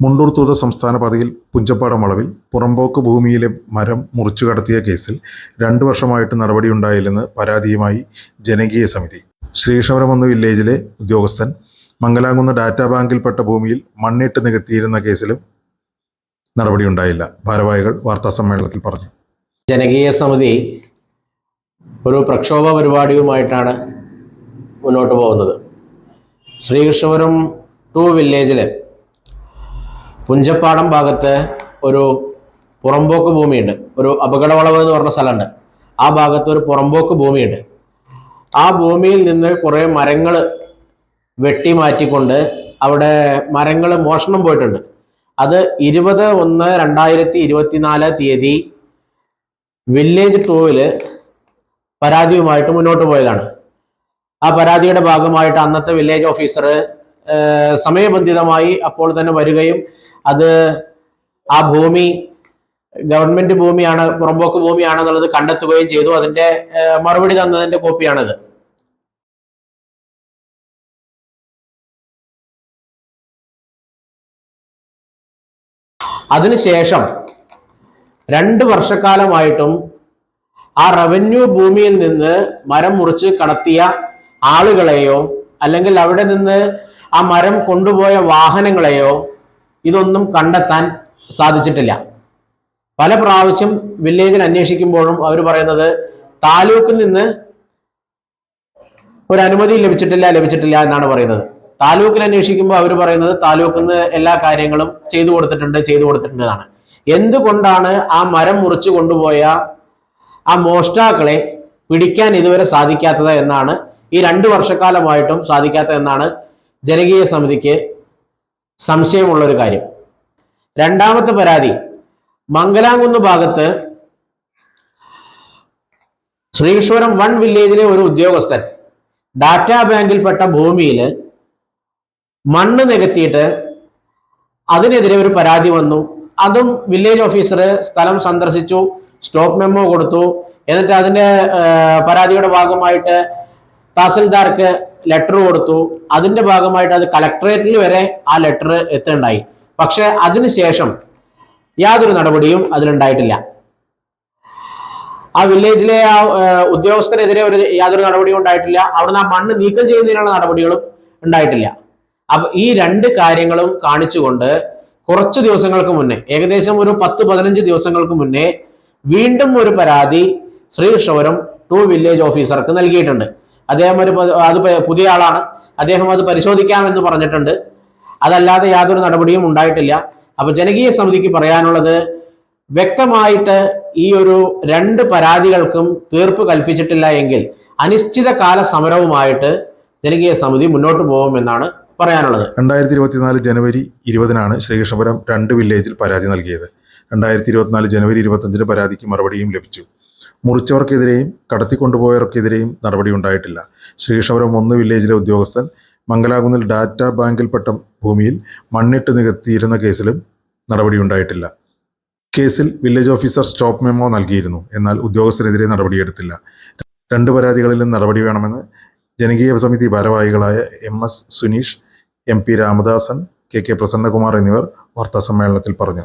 മുണ്ടൂർ തൂത സംസ്ഥാന പാതയിൽ പുഞ്ചപ്പാടം വളവിൽ പുറമ്പോക്ക് ഭൂമിയിലെ മരം മുറിച്ചു കടത്തിയ കേസിൽ രണ്ടു വർഷമായിട്ട് നടപടിയുണ്ടായില്ലെന്ന് പരാതിയുമായി ജനകീയ സമിതി. ശ്രീഷവരമെന്ന വില്ലേജിലെ ഉദ്യോഗസ്ഥൻ മംഗലാകുന്ന് ഡാറ്റാ ബാങ്കിൽപ്പെട്ട ഭൂമിയിൽ മണ്ണിട്ട് നികത്തിയിരുന്ന കേസിലും നടപടിയുണ്ടായില്ല. ഭാരവാഹികൾ വാർത്താസമ്മേളനത്തിൽ പറഞ്ഞു. ജനകീയ സമിതി ഒരു പ്രക്ഷോഭ പരിപാടിയുമായിട്ടാണ് മുന്നോട്ട് പോകുന്നത്. ശ്രീകൃഷ്ണപുരം ടു വില്ലേജിൽ പുഞ്ചപ്പാടം ഭാഗത്ത് ഒരു പുറമ്പോക്ക് ഭൂമിയുണ്ട്. ഒരു അപകടവളവ് എന്ന് പറഞ്ഞ സ്ഥലമുണ്ട്. ആ ഭാഗത്ത് ഒരു പുറമ്പോക്ക് ഭൂമിയുണ്ട്. ആ ഭൂമിയിൽ നിന്ന് കുറേ മരങ്ങൾ വെട്ടി മാറ്റിക്കൊണ്ട് അവിടെ മരങ്ങൾ മോഷണം പോയിട്ടുണ്ട്. അത് ഇരുപത് ഒന്ന് രണ്ടായിരത്തി ഇരുപത്തിനാല് തീയതി വില്ലേജ് ടൂവിൽ പരാതിയുമായിട്ട് മുന്നോട്ട് പോയതാണ്. ആ പരാതിയുടെ ഭാഗമായിട്ട് അന്നത്തെ വില്ലേജ് ഓഫീസർ സമയബന്ധിതമായി അപ്പോൾ തന്നെ വരികയും അത് ആ ഭൂമി ഗവൺമെന്റ് ഭൂമിയാണ് പുറമ്പോക്ക് ഭൂമിയാണെന്നുള്ളത് കണ്ടെത്തുകയും ചെയ്തു. അതിന്റെ മറുപടി തന്നതിന്റെ കോപ്പിയാണിത്. അതിനുശേഷം രണ്ട് വർഷക്കാലമായിട്ടും ആ റവന്യൂ ഭൂമിയിൽ നിന്ന് മരം മുറിച്ച് കടത്തിയ ആളുകളെയോ അല്ലെങ്കിൽ അവിടെ നിന്ന് ആ മരം കൊണ്ടുപോയ വാഹനങ്ങളെയോ ഇതൊന്നും കണ്ടെത്താൻ സാധിച്ചിട്ടില്ല. പല പ്രാവശ്യം വില്ലേജിൽ അന്വേഷിക്കുമ്പോഴും അവർ പറയുന്നത് താലൂക്കിൽ നിന്ന് ഒരു അനുമതി ലഭിച്ചിട്ടില്ല ലഭിച്ചിട്ടില്ല എന്നാണ് പറയുന്നത്. താലൂക്കിൽ അന്വേഷിക്കുമ്പോൾ അവർ പറയുന്നത് താലൂക്കിൽ നിന്ന് എല്ലാ കാര്യങ്ങളും ചെയ്തു കൊടുത്തിട്ടുണ്ട് ചെയ്തു കൊടുത്തിട്ടുണ്ട് എന്നാണ്. എന്തുകൊണ്ടാണ് ആ മരം മുറിച്ചു കൊണ്ടുപോയ ആ മോഷ്ടാക്കളെ പിടിക്കാൻ ഇതുവരെ സാധിക്കാത്തത് എന്നാണ് ഈ രണ്ട് വർഷക്കാലമായിട്ടും സാധിക്കാത്തത് എന്നാണ് ജനകീയ സമിതിക്ക് സംശയമുള്ള ഒരു കാര്യം. രണ്ടാമത്തെ പരാതി മംഗലാംകുന്ന് ഭാഗത്ത് ശ്രീകൃഷ്ണപുരം വൺ വില്ലേജിലെ ഒരു ഉദ്യോഗസ്ഥൻ ഡാറ്റാ ബാങ്കിൽപ്പെട്ട ഭൂമിയിൽ മണ്ണ് നികത്തിയിട്ട് അതിനെതിരെ ഒരു പരാതി വന്നു. അതും വില്ലേജ് ഓഫീസർ സ്ഥലം സന്ദർശിച്ചു സ്റ്റോപ്പ് മെമ്മോ കൊടുത്തു. എന്നിട്ട് അതിന്റെ പരാതിയുടെ ഭാഗമായിട്ട് തഹസിൽദാർക്ക് ലെറ്റർ കൊടുത്തു. അതിന്റെ ഭാഗമായിട്ട് അത് കലക്ടറേറ്റിൽ വരെ ആ ലെറ്റർ എത്തുണ്ടായി. പക്ഷെ അതിനുശേഷം യാതൊരു നടപടിയും അതിലുണ്ടായിട്ടില്ല. ആ വില്ലേജിലെ ആ ഉദ്യോഗസ്ഥരെതിരെ ഒരു യാതൊരു നടപടിയും ഉണ്ടായിട്ടില്ല. അവിടുന്ന് ആ മണ്ണ് നീക്കം ചെയ്യുന്നതിനുള്ള നടപടികളും ഉണ്ടായിട്ടില്ല. അപ്പൊ ഈ രണ്ട് കാര്യങ്ങളും കാണിച്ചുകൊണ്ട് കുറച്ച് ദിവസങ്ങൾക്ക് മുന്നേ ഏകദേശം ഒരു പത്ത് പതിനഞ്ച് ദിവസങ്ങൾക്ക് മുന്നേ വീണ്ടും ഒരു പരാതി ശ്രീകൃഷ്ണപുരം ടു വില്ലേജ് ഓഫീസർക്ക് നൽകിയിട്ടുണ്ട്. അദ്ദേഹം ഒരു അത് പുതിയ ആളാണ്. അദ്ദേഹം അത് പരിശോധിക്കാമെന്ന് പറഞ്ഞിട്ടുണ്ട്. അതല്ലാതെ യാതൊരു നടപടിയും ഉണ്ടായിട്ടില്ല. അപ്പൊ ജനകീയ സമിതിക്ക് പറയാനുള്ളത് വ്യക്തമായിട്ട് ഈ ഒരു രണ്ട് പരാതികൾക്കും തീർപ്പ് കൽപ്പിച്ചിട്ടില്ല എങ്കിൽ അനിശ്ചിതകാല സമരവുമായിട്ട് ജനകീയ സമിതി മുന്നോട്ട് പോകുമെന്നാണ് പറയാനുള്ളത്. രണ്ടായിരത്തി ഇരുപത്തിനാല് ജനുവരി ഇരുപതിനാണ് ശ്രീകൃഷ്ണപുരം രണ്ട് വില്ലേജിൽ പരാതി നൽകിയത്. രണ്ടായിരത്തി ഇരുപത്തിനാല് ജനുവരി ഇരുപത്തഞ്ചിന് പരാതിക്ക് മറുപടിയും ലഭിച്ചു. മുറിച്ചവർക്കെതിരെയും കടത്തിക്കൊണ്ടുപോയവർക്കെതിരെയും നടപടി ഉണ്ടായിട്ടില്ല. ശ്രീകൃഷ്ണപുരം ഒന്ന് വില്ലേജിലെ ഉദ്യോഗസ്ഥൻ മംഗലാകുന്നിൽ ഡാറ്റാ ബാങ്കിൽപ്പെട്ട ഭൂമിയിൽ മണ്ണിട്ട് നികത്തിയിരുന്ന കേസിലും നടപടിയുണ്ടായിട്ടില്ല കേസിൽ വില്ലേജ് ഓഫീസർ സ്റ്റോപ്പ് മെമ്മോ നൽകിയിരുന്നു. എന്നാൽ ഉദ്യോഗസ്ഥരെതിരെ നടപടിയെടുത്തില്ല. രണ്ട് പരാതികളിലും നടപടി വേണമെന്ന് ജനകീയ സമിതി ഭാരവാഹികളായ M S Suneesh M P Ramadasan K K Prasannakumar എന്നിവർ വാർത്താസമ്മേളനത്തിൽ പറഞ്ഞു.